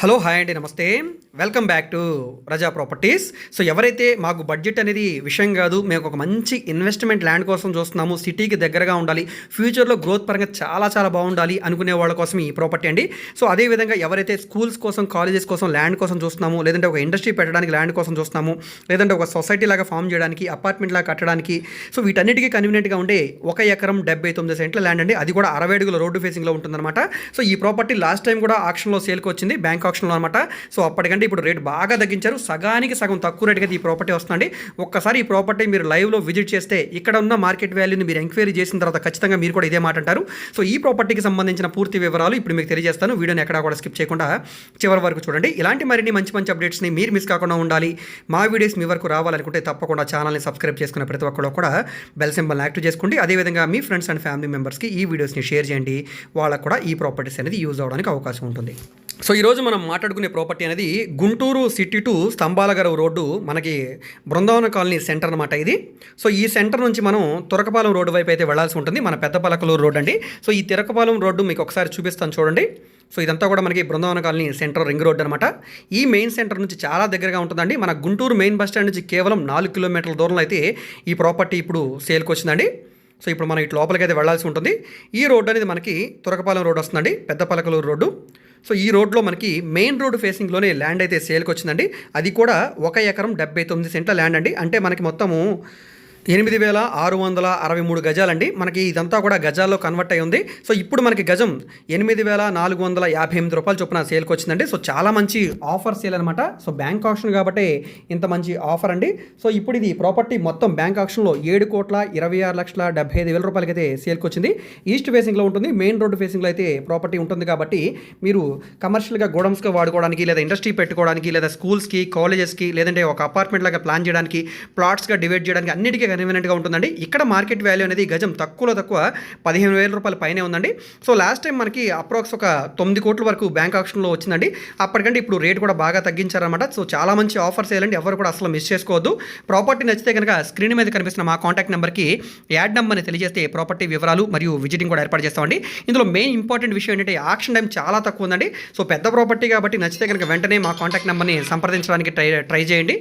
Hello hi అండి నమస్తే. Welcome back to Raza properties so ఎవరైతే మాకు బడ్జెట్ అనేది విషయం కాదు మేము ఒక మంచి ఇన్వెస్ట్మెంట్ ల్యాండ్ కోసం చూస్తున్నాము సిటీకి దగ్గరగా ఉండాలి ఫ్యూచర్లో గ్రోత్ పరంగా చాలా చాలా బాగుండాలి అనుకునే వాళ్ళ కోసం ఈ ప్రాపర్టీ అండి. సో అదేవిధంగా ఎవరైతే స్కూల్స్ కోసం కాలేజెస్ కోసం ల్యాండ్ కోసం చూస్తున్నాము లేదంటే ఒక ఇండస్ట్రీ పెట్టడానికి ల్యాండ్ కోసం చూస్తున్నాము లేదంటే ఒక సొసైటీ లాగా ఫామ్ చేయడానికి అపార్ట్మెంట్ లాగా కట్టడానికి సో వీటన్నిటికీ కన్వీనియంట్గా ఉండే ఒక ఎకరం డెబ్బై తొమ్మిది సెంట్ల ల్యాండ్ అండి. అది కూడా అరవై అడుగుల రోడ్డు ఫేసింగ్లో ఉంటుందన్నమాట. సో ఈ ప్రాపర్టీ లాస్ట్ టైం కూడా ఆక్షన్లో సేల్కి వచ్చింది. బ్యాంక్ ఆక్షన్లో అనమాట సో అప్పటికంటే ఇప్పుడు రేట్ బాగా తగ్గించారు. సగానికి సగం తక్కువ రేటుకి ఈ ప్రాపర్టీ వస్తుందండి. ఒక్కసారి ఈ ప్రాపర్టీ మీరు లైవ్లో విజిట్ చేస్తే ఇక్కడ ఉన్న మార్కెట్ వాల్యూని మీరు ఎంక్వైరీ చేసిన తర్వాత ఖచ్చితంగా మీరు కూడా ఇదే మాట అంటారు. సో ఈ ప్రాపర్టీకి సంబంధించిన పూర్తి వివరాలు ఇప్పుడు మీకు తెలియజేస్తాను. వీడియోని ఎక్కడా కూడా స్కిప్ చేయకుండా చివరి వరకు చూడండి. ఇలాంటి మరిన్ని మంచి మంచి అప్డేట్స్ని మీరు మిస్ కాకుండా ఉండాలి. మా వీడియోస్ మీ వరకు రావాలనుకుంటే తప్పకుండా ఛానల్ని సబ్స్క్రైబ్ చేసుకున్న ప్రతి ఒక్కరు కూడా బెల్ సింబల్ని యాక్టివ్ చేసుకోండి. అదేవిధంగా మీ ఫ్రెండ్స్ అండ్ ఫ్యామిలీ మెంబర్స్కి ఈ వీడియోస్ని షేర్ చేయండి. వాళ్ళకు కూడా ఈ ప్రాపర్టీస్ అనేది యూజ్ అవడానికి అవకాశం ఉంటుంది. సో ఈరోజు మనం మాట్లాడుకునే ప్రాపర్టీ అనేది Guntur city to Stambhalagaruvu road మనకి బృందావన కాలనీ సెంటర్ అనమాట ఇది. సో ఈ సెంటర్ నుంచి మనం తురకపాలెం రోడ్డు వైపు అయితే వెళ్ళాల్సి ఉంటుంది. మన పెద్దపాలకలూరు రోడ్ అండి. సో ఈ తిరకపాలెం రోడ్డు మీకు ఒకసారి చూపిస్తాను చూడండి. సో ఇదంతా కూడా మనకి Brindavan colony centre ring road అనమాట ఈ మెయిన్ సెంటర్ నుంచి చాలా దగ్గరగా ఉంటుందండి. మన గుంటూరు మెయిన్ బస్ స్టాండ్ నుంచి కేవలం నాలుగు కిలోమీటర్ల దూరంలో అయితే ఈ ప్రాపర్టీ ఇప్పుడు సేల్కి వచ్చిందండి. సో ఇప్పుడు మనం ఇటు లోపలికి అయితే వెళ్ళాల్సి ఉంటుంది. ఈ రోడ్డు అనేది మనకి తురకపాలెం రోడ్ వస్తుందండి. పెద్ద పలకలూరు రోడ్డు. సో ఈ రోడ్లో మనకి మెయిన్ రోడ్ ఫేసింగ్లోనే ల్యాండ్ అయితే సేల్కి వచ్చిందండి అది కూడా ఒక ఎకరం డెబ్బై తొమ్మిది సెంట్ల ల్యాండ్ అండి. అంటే మనకి మొత్తము ఎనిమిది వేల ఆరు వందల అరవై మూడు గజాలండి. మనకి ఇదంతా కూడా గజాల్లో కన్వర్ట్ అయి ఉంది. సో ఇప్పుడు మనకి గజం ఎనిమిది వేల నాలుగు వందల యాభై ఎనిమిది రూపాయలు చొప్పున సేల్కి వచ్చిందండి. సో చాలా మంచి ఆఫర్ సేల్ అనమాట సో బ్యాంక్ ఆప్షన్ కాబట్టి ఇంత మంచి ఆఫర్ అండి. సో ఇప్పుడు ఇది ప్రాపర్టీ మొత్తం బ్యాంక్ ఆప్షన్లో ఏడు కోట్ల ఇరవై ఆరు లక్షల డెబ్బై ఐదు వేల రూపాయలకి అయితే సేల్కి వచ్చింది. ఈస్ట్ ఫేసింగ్లో ఉంటుంది. మెయిన్ రోడ్డు ఫేసింగ్లో అయితే ప్రాపర్టీ ఉంటుంది కాబట్టి మీరు కమర్షియల్గా గోడమ్స్గా వాడుకోవడానికి లేదా ఇండస్ట్రీ పెట్టుకోవడానికి లేదా స్కూల్స్కి కాలేజెస్కి లేదంటే ఒక అపార్ట్మెంట్ లాగా ప్లాన్ చేయడానికి ప్లాట్స్గా డివైడ్ చేయడానికి అన్నిటికీ కన్వీనియంట్గా ఉంటుందండి. ఇక్కడ మార్కెట్ వాల్యూ అనేది గజం తక్కువలో తక్కువ పదిహేను వేల రూపాయల పైనే ఉందండి. సో లాస్ట్ టైం మనకి అప్రాక్స్ ఒక తొమ్మిది కోట్ల వరకు బ్యాంక్ ఆప్షన్లో వచ్చిందండి. అప్పటికంటే ఇప్పుడు రేట్ కూడా బాగా తగ్గించారనమాట సో చాలా మంచి ఆఫర్స్ వేయాలండి. ఎవరు కూడా అసలు మిస్ చేసుకోవద్దు. ప్రాపర్టీ నచ్చితే కనుక స్క్రీన్ మీద కనిపిస్తున్న మా కాంటాక్ట్ నెంబర్కి యాడ్ నెంబర్ని తెలియజేస్తే ప్రాపర్టీ వివరాలు మరియు విజిటింగ్ కూడా ఏర్పాటు చేస్తామండి. ఇందులో మెయిన్ ఇంపార్టెంట్ విషయం ఏంటంటే ఆక్షన్ టైం చాలా తక్కువ ఉందండి. సో పెద్ద ప్రాపర్టీ కాబట్టి నచ్చితే కనుక వెంటనే మా కాంటాక్ట్ నెంబర్ని సంప్రదించడానికి ట్రై ట్రై చేయండి.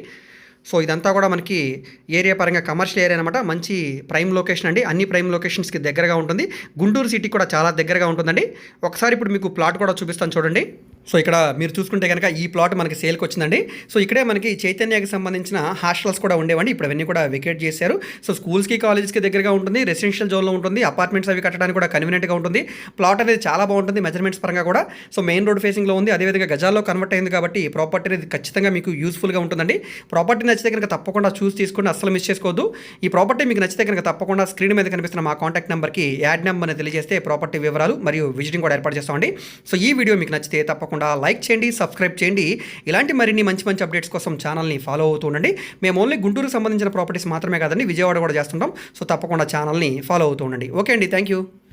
సో ఇదంతా కూడా మనకి ఏరియా పరంగా కమర్షియల్ ఏరియా అనమాట మంచి ప్రైమ్ లొకేషన్ అండి. అన్ని ప్రైమ్ లొకేషన్స్కి దగ్గరగా ఉంటుంది. గుంటూరు సిటీ కూడా చాలా దగ్గరగా ఉంటుందండి. ఒకసారి ఇప్పుడు మీకు ప్లాట్ కూడా చూపిస్తాను చూడండి. సో ఇక్కడ మీరు చూసుకుంటే కనుక ఈ ప్లాట్ మనకి సేల్కి వచ్చిందండి. సో ఇక్కడే మనకి చైతన్యకి సంబంధించిన హాస్టల్స్ కూడా ఉండేవండి. ఇప్పుడు అవన్నీ కూడా వెకేట్ చేశారు. సో స్కూల్స్కి కాలేజెస్కి దగ్గరగా ఉంటుంది. రెసిడెన్షియల్ జోన్లో ఉంటుంది. అపార్ట్మెంట్స్ అవి కట్టడానికి కూడా కన్వీనియంట్గా ఉంటుంది. ప్లాట్ అనేది చాలా బాగుంటుంది మెజర్మెంట్స్ పరంగా కూడా. సో మెయిన్ రోడ్ ఫేసింగ్లో ఉంది. అదేవిధంగా గజాల్లో కన్వర్ట్ అయింది కాబట్టి ప్రాపర్టీ అనేది ఖచ్చితంగా మీకు యూస్ఫుల్గా ఉంటుందండి. ప్రాపర్టీ నచ్చితే కనుక తప్పకుండా చూసి తీసుకుని అస్సలు మిస్ చేసుకోవద్దు. ఈ ప్రాపర్టీ మీకు నచ్చితే కనుక తప్పకుండా స్క్రీన్ మీద కనిపిస్తున్న మా కాంటాక్ట్ నెంబర్కి యాడ్ నెంబర్ని తెలియజేస్తే ప్రాపర్టీ వివరాలు మరియు విజిటింగ్ కూడా ఏర్పాటు చేస్తామండి. సో ఈ వీడియో మీకు నచ్చితే తప్పకుండా లైక్ చేయండి సబ్స్క్రైబ్ చేయండి. ఇలాంటి మరిన్ని మంచి మంచి అప్డేట్స్ కోసం ఛానల్ని ఫాలో అవుతూ ఉండండి. మేము ఓన్లీ గుంటూరు సంబంధించిన ప్రాపర్టీస్ మాత్రమే కాదండి విజయవాడ కూడా చేస్తుంటాం. సో తప్పకుండా ఛానల్ని ఫాలో అవుతూ ఉండండి. ఓకే అండి థ్యాంక్ యూ.